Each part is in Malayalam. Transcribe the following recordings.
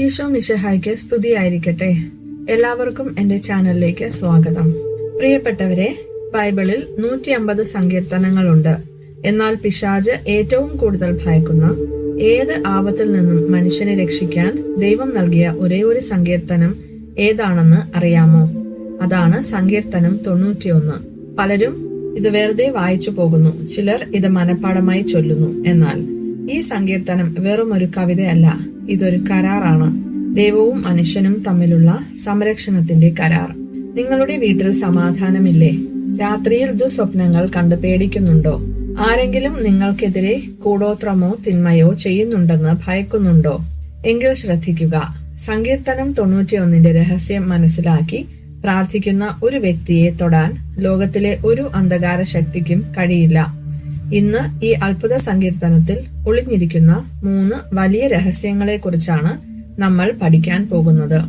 ഈശോ മിശഹായ്ക്ക് സ്തുതിയായിരിക്കട്ടെ. എല്ലാവർക്കും എന്റെ ചാനലിലേക്ക് സ്വാഗതം. പ്രിയപ്പെട്ടവരെ ബൈബിളിൽ നൂറ്റി അമ്പത് സങ്കീർത്തനങ്ങളുണ്ട്. എന്നാൽ പിശാജ് ഏറ്റവും കൂടുതൽ ഭയക്കുന്ന ഏത് ആപത്തിൽ നിന്നും മനുഷ്യനെ രക്ഷിക്കാൻ ദൈവം നൽകിയ ഒരേ ഒരു സങ്കീർത്തനം ഏതാണെന്ന് അറിയാമോ? അതാണ് സങ്കീർത്തനം തൊണ്ണൂറ്റിയൊന്ന്. പലരും ഇത് വെറുതെ വായിച്ചു പോകുന്നു. ചിലർ ഇത് മനഃപ്പാടമായി ചൊല്ലുന്നു. എന്നാൽ ഈ സങ്കീർത്തനം വെറും ഒരു കവിതയല്ല. ഇതൊരു കരാറാണ്. ദൈവവും മനുഷ്യനും തമ്മിലുള്ള സംരക്ഷണത്തിന്റെ കരാർ. നിങ്ങളുടെ വീട്ടിൽ സമാധാനമില്ലേ? രാത്രിയിൽ ദുസ്വപ്നങ്ങൾ കണ്ട് പേടിക്കുന്നുണ്ടോ? ആരെങ്കിലും നിങ്ങൾക്കെതിരെ കൂടോത്രമോ തിന്മയോ ചെയ്യുന്നുണ്ടെന്ന് ഭയക്കുന്നുണ്ടോ? എങ്കിൽ ശ്രദ്ധിക്കുക. സങ്കീർത്തനം തൊണ്ണൂറ്റിയൊന്നിന്റെ രഹസ്യം മനസ്സിലാക്കി പ്രാർത്ഥിക്കുന്ന ഒരു വ്യക്തിയെ തൊടാൻ ലോകത്തിലെ ഒരു അന്ധകാര ശക്തിക്കും കഴിയില്ല. ഇന്ന് ഈ അത്ഭുത സങ്കീർത്തനത്തിൽ ഒളിഞ്ഞിരിക്കുന്ന മൂന്ന് വലിയ രഹസ്യങ്ങളെക്കുറിച്ചാണ് നമ്മൾ പഠിക്കാൻ പോകുന്നത്.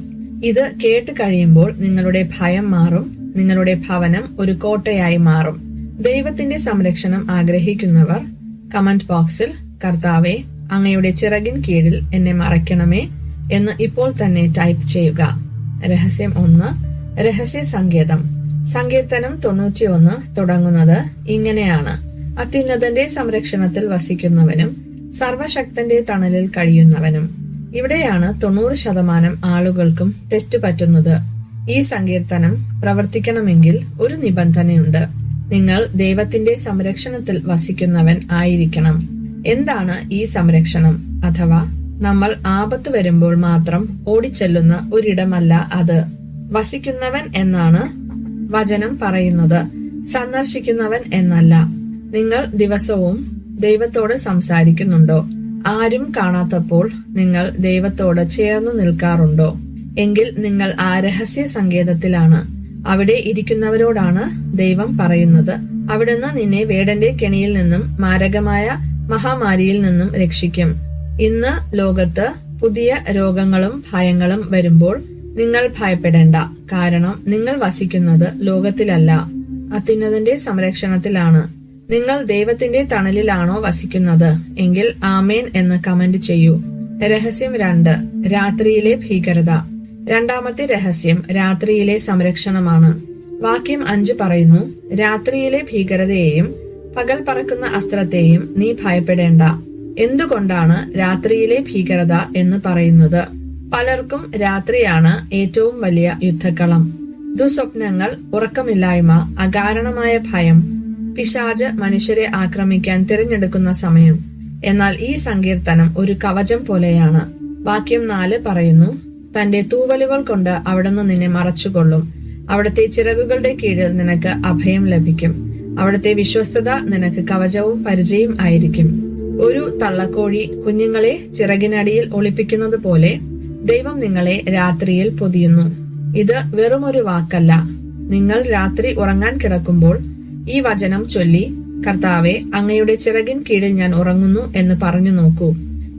ഇത് കേട്ട് കഴിയുമ്പോൾ നിങ്ങളുടെ ഭയം മാറും നിങ്ങളുടെ ഭവനം ഒരു കോട്ടയായി മാറും. ദൈവത്തിന്റെ സംരക്ഷണം ആഗ്രഹിക്കുന്നവർ കമന്റ് ബോക്സിൽ കർത്താവെ അങ്ങയുടെ ചിറകിൻ കീഴിൽ എന്നെ മറയ്ക്കണമേ എന്ന് ഇപ്പോൾ തന്നെ ടൈപ്പ് ചെയ്യുക. രഹസ്യം ഒന്ന് രഹസ്യ സങ്കേതം. സങ്കീർത്തനം തൊണ്ണൂറ്റിയൊന്ന് തുടങ്ങുന്നത് ഇങ്ങനെയാണ്. അത്യുന്നതന്റെ സംരക്ഷണത്തിൽ വസിക്കുന്നവനും സർവശക്തന്റെ തണലിൽ കഴിയുന്നവനും. ഇവിടെയാണ് തൊണ്ണൂറ് ശതമാനം ആളുകൾക്കും തെറ്റുപറ്റുന്നത് ഈ സങ്കീർത്തനം പ്രവർത്തിക്കണമെങ്കിൽ ഒരു നിബന്ധനയുണ്ട്. നിങ്ങൾ ദൈവത്തിന്റെ സംരക്ഷണത്തിൽ വസിക്കുന്നവൻ ആയിരിക്കണം. എന്താണ് ഈ സംരക്ഷണം? അഥവാ നമ്മൾ ആപത്ത് വരുമ്പോൾ മാത്രം ഓടിച്ചെല്ലുന്ന ഒരിടമല്ല അത്. വസിക്കുന്നവൻ എന്നാണ് വചനം പറയുന്നത്. സന്ദർശിക്കുന്നവൻ എന്നല്ല. നിങ്ങൾ ദിവസവും ദൈവത്തോട് സംസാരിക്കുന്നുണ്ടോ? ആരും കാണാത്തപ്പോൾ നിങ്ങൾ ദൈവത്തോട് ചേർന്നു നിൽക്കാറുണ്ടോ? എങ്കിൽ നിങ്ങൾ ആ രഹസ്യ സങ്കേതത്തിലാണ്. അവിടെ ഇരിക്കുന്നവരോടാണ് ദൈവം പറയുന്നത്. അവിടുന്ന് നിന്നെ വേടന്റെ കെണിയിൽ നിന്നും മാരകമായ മഹാമാരിയിൽ നിന്നും രക്ഷിക്കും. ഇന്ന് ലോകത്ത് പുതിയ രോഗങ്ങളും ഭയങ്ങളും വരുമ്പോൾ നിങ്ങൾ ഭയപ്പെടേണ്ട. കാരണം നിങ്ങൾ വസിക്കുന്നത് ലോകത്തിലല്ല അത്യുന്നതന്റെ സംരക്ഷണത്തിലാണ്. നിങ്ങൾ ദൈവത്തിന്റെ തണലിലാണോ വസിക്കുന്നത്? എങ്കിൽ ആമേൻ എന്ന് കമന്റ് ചെയ്യൂ. രഹസ്യം രണ്ട് രാത്രിയിലെ ഭീകരത. രണ്ടാമത്തെ രഹസ്യം രാത്രിയിലെ സംരക്ഷണമാണ്. വാക്യം അഞ്ച് പറയുന്നു രാത്രിയിലെ ഭീകരതയെയും പകൽ പറക്കുന്ന അസ്ത്രത്തെയും നീ ഭയപ്പെടേണ്ട. എന്തുകൊണ്ടാണ് രാത്രിയിലെ ഭീകരത എന്ന് പറയുന്നത്? പലർക്കും രാത്രിയാണ് ഏറ്റവും വലിയ യുദ്ധക്കളം. ദുസ്വപ്നങ്ങൾ ഉറക്കമില്ലായ്മ അകാരണമായ ഭയം പിശാജ് മനുഷ്യരെ ആക്രമിക്കാൻ തിരഞ്ഞെടുക്കുന്ന സമയം. എന്നാൽ ഈ സങ്കീർത്തനം ഒരു കവചം പോലെയാണ്. വാക്യം നാല് പറയുന്നു തന്റെ തൂവലുകൾ കൊണ്ട് അവിടുന്ന് നിന്നെ മറച്ചുകൊള്ളും. അവിടുത്തെ ചിറകുകളുടെ കീഴിൽ നിനക്ക് അഭയം ലഭിക്കും. അവിടുത്തെ വിശ്വസ്തത നിനക്ക് കവചവും പരിചയം ആയിരിക്കും. ഒരു തള്ളക്കോഴി കുഞ്ഞുങ്ങളെ ചിറകിനടിയിൽ ഒളിപ്പിക്കുന്നത് പോലെ ദൈവം നിങ്ങളെ രാത്രിയിൽ പൊതിയുന്നു. ഇത് വെറുമൊരു വാക്കല്ല. നിങ്ങൾ രാത്രി ഉറങ്ങാൻ കിടക്കുമ്പോൾ ഈ വചനം ചൊല്ലി കർത്താവെ അങ്ങയുടെ ചിറകിൻ കീഴിൽ ഞാൻ ഉറങ്ങുന്നു എന്ന് പറഞ്ഞു നോക്കൂ.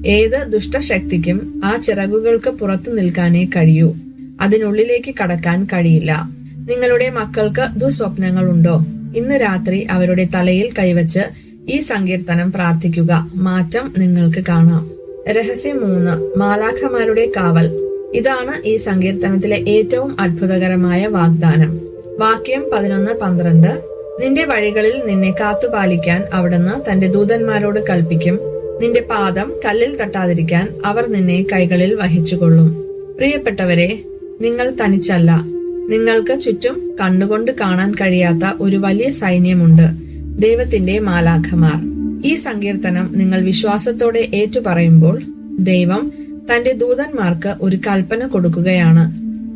ഏത് ദുഷ്ടശക്തിക്കും ആ ചിറകുകൾക്ക് പുറത്തു നിൽക്കാനേ കഴിയൂ. അതിനുള്ളിലേക്ക് കടക്കാൻ കഴിയില്ല. നിങ്ങളുടെ മക്കൾക്ക് ദുസ്വപ്നങ്ങൾ ഉണ്ടോ ഇന്ന് രാത്രി അവരുടെ തലയിൽ കൈവച്ച് ഈ സങ്കീർത്തനം പ്രാർത്ഥിക്കുക. മാറ്റം നിങ്ങൾക്ക് കാണാം. രഹസ്യം മൂന്ന് മാലാഖമാരുടെ കാവൽ. ഇതാണ് ഈ സങ്കീർത്തനത്തിലെ ഏറ്റവും അത്ഭുതകരമായ വാഗ്ദാനം. വാക്യം പതിനൊന്ന് പന്ത്രണ്ട് നിന്റെ വഴികളിൽ നിന്നെ കാത്തുപാലിക്കാൻ അവിടുന്ന് തന്റെ ദൂതന്മാരോട് കൽപ്പിക്കും നിന്റെ പാദം കല്ലിൽ തട്ടാതിരിക്കാൻ അവർ നിന്നെ കൈകളിൽ വഹിച്ചുകൊള്ളും. പ്രിയപ്പെട്ടവരെ നിങ്ങൾ തനിച്ചല്ല. നിങ്ങൾക്ക് ചുറ്റും കണ്ണുകൊണ്ട് കാണാൻ കഴിയാത്ത ഒരു വലിയ സൈന്യമുണ്ട്. ദൈവത്തിന്റെ മാലാഖമാർ. ഈ സങ്കീർത്തനം നിങ്ങൾ വിശ്വാസത്തോടെ ഏറ്റുപറയുമ്പോൾ ദൈവം തന്റെ ദൂതന്മാർക്ക് ഒരു കൽപ്പന കൊടുക്കുകയാണ്.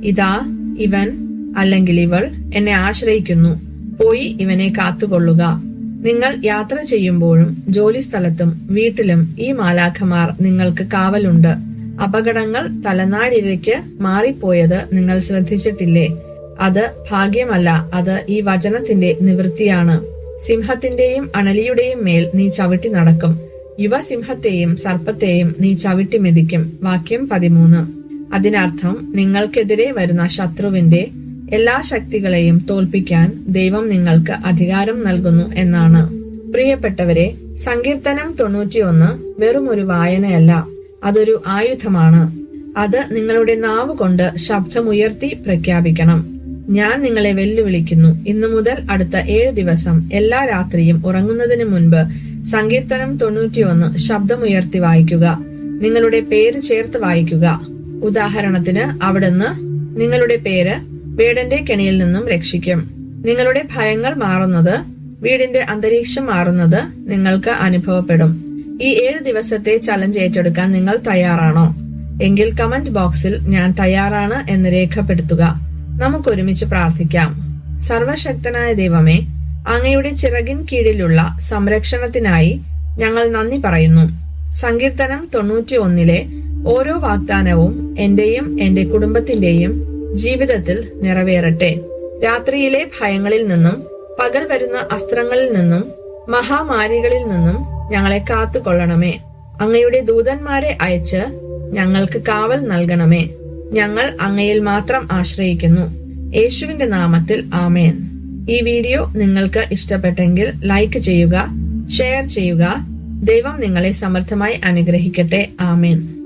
ഇതാ ഇവൻ അല്ലെങ്കിൽ ഇവൾ എന്നെ ആശ്രയിക്കുന്നു. പോയി ഇവനെ കാത്തുകൊള്ളുക. നിങ്ങൾ യാത്ര ചെയ്യുമ്പോഴും ജോലി സ്ഥലത്തും വീട്ടിലും ഈ മാലാഖമാർ നിങ്ങൾക്ക് കാവലുണ്ട്. അപകടങ്ങൾ തലനാടിരയ്ക്ക് മാറിപ്പോയത് നിങ്ങൾ ശ്രദ്ധിച്ചിട്ടില്ലേ? അത് ഭാഗ്യമല്ല അത് ഈ വചനത്തിന്റെ നിവൃത്തിയാണ്. സിംഹത്തിന്റെയും അണലിയുടെയും മേൽ നീ ചവിട്ടി നടക്കും. യുവസിംഹത്തെയും സർപ്പത്തെയും നീ ചവിട്ടി മെതിക്കും. വാക്യം പതിമൂന്ന്. അതിനർത്ഥം നിങ്ങൾക്കെതിരെ വരുന്ന ശത്രുവിന്റെ എല്ലാ ശക്തികളെയും തോൽപ്പിക്കാൻ ദൈവം നിങ്ങൾക്ക് അധികാരം നൽകുന്നു എന്നാണ്. പ്രിയപ്പെട്ടവരെ സങ്കീർത്തനം തൊണ്ണൂറ്റിയൊന്ന് വെറും ഒരു വായനയല്ല അതൊരു ആയുധമാണ്. അത് നിങ്ങളുടെ നാവ് കൊണ്ട് ശബ്ദമുയർത്തി പ്രഖ്യാപിക്കണം. ഞാൻ നിങ്ങളെ വെല്ലുവിളിക്കുന്നു. ഇന്നു മുതൽ അടുത്ത ഏഴ് ദിവസം എല്ലാ രാത്രിയും ഉറങ്ങുന്നതിന് മുൻപ് സങ്കീർത്തനം തൊണ്ണൂറ്റിയൊന്ന് ശബ്ദമുയർത്തി വായിക്കുക. നിങ്ങളുടെ പേര് ചേർത്ത് വായിക്കുക. ഉദാഹരണത്തിന് അവിടുന്ന് നിങ്ങളുടെ പേര് വേടന്റെ കെണിയിൽ നിന്നും രക്ഷിക്കും. നിങ്ങളുടെ ഭയങ്ങൾ മാറുന്നത് വീടിന്റെ അന്തരീക്ഷം മാറുന്നത് നിങ്ങൾക്ക് അനുഭവപ്പെടും. ഈ ഏഴ് ദിവസത്തെ ചലഞ്ച് ഏറ്റെടുക്കാൻ നിങ്ങൾ തയ്യാറാണോ? എങ്കിൽ കമന്റ് ബോക്സിൽ ഞാൻ തയ്യാറാണ് എന്ന് രേഖപ്പെടുത്തുക. നമുക്കൊരുമിച്ച് പ്രാർത്ഥിക്കാം. സർവശക്തനായ ദൈവമേ അങ്ങയുടെ ചിറകിൻ കീഴിലുള്ള സംരക്ഷണത്തിനായി ഞങ്ങൾ നന്ദി പറയുന്നു. സങ്കീർത്തനം തൊണ്ണൂറ്റി ഒന്നിലെ ഓരോ വാഗ്ദാനവും എന്റെയും എന്റെ കുടുംബത്തിന്റെയും ജീവിതത്തിൽ നിറവേറട്ടെ. രാത്രിയിലെ ഭയങ്ങളിൽ നിന്നും പകൽ വരുന്ന അസ്ത്രങ്ങളിൽ നിന്നും മഹാമാരികളിൽ നിന്നും ഞങ്ങളെ കാത്തുകൊള്ളണമേ. അങ്ങയുടെ ദൂതന്മാരെ അയച്ച് ഞങ്ങൾക്ക് കാവൽ നൽകണമേ. ഞങ്ങൾ അങ്ങയിൽ മാത്രം ആശ്രയിക്കുന്നു. യേശുവിന്റെ നാമത്തിൽ ആമേൻ. ഈ വീഡിയോ നിങ്ങൾക്ക് ഇഷ്ടപ്പെട്ടെങ്കിൽ ലൈക്ക് ചെയ്യുക ഷെയർ ചെയ്യുക. ദൈവം നിങ്ങളെ സമർത്ഥമായി അനുഗ്രഹിക്കട്ടെ. ആമേൻ.